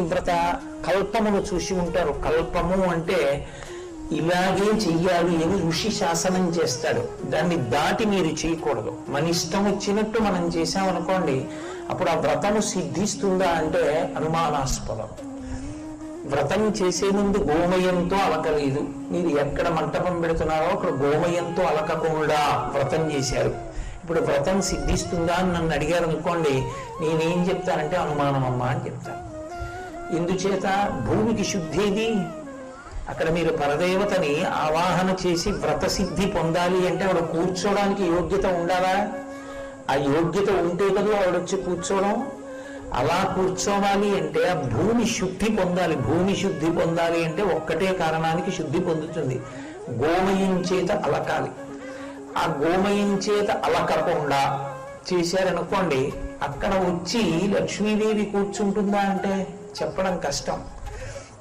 వ్రత కల్పమును చూసి ఉంటారు. కల్పము అంటే ఇలాగే చెయ్యాలి అని ఋషి శాసనం చేస్తాడు. దాన్ని దాటి మీరు చేయకూడదు. మన ఇష్టం వచ్చినట్టు మనం చేశామనుకోండి అప్పుడు ఆ వ్రతము సిద్ధిస్తుందా అంటే అనుమానాస్పదం. వ్రతం చేసే ముందు గోమయంతో అలకలేదు. మీరు ఎక్కడ మంటపం పెడుతున్నారో అక్కడ గోమయంతో అలకకుండా వ్రతం చేశారు. ఇప్పుడు వ్రతం సిద్ధిస్తుందా అని నన్ను అడిగారు అనుకోండి నేనేం చెప్తానంటే అనుమానం అమ్మా అని చెప్తాను. ఎందుచేత భూమికి శుద్ధి ఇది అక్కడ మీరు పరదేవతని ఆవాహన చేసి వ్రత సిద్ధి పొందాలి అంటే ఆవిడ కూర్చోవడానికి యోగ్యత ఉండాలా? ఆ యోగ్యత ఉంటే కదా ఆవిడ వచ్చి కూర్చోవడం అలా కూర్చోవాలి అంటే ఆ భూమి శుద్ధి పొందాలి. భూమి శుద్ధి పొందాలి అంటే ఒక్కటే కారణానికి శుద్ధి పొందుతుంది. గోమయం చేత అలకాలి. ఆ గోమయం చేత అలకకుండా చేశారనుకోండి అక్కడ వచ్చి లక్ష్మీదేవి కూర్చుంటుందా అంటే? చెప్పడం కష్టం.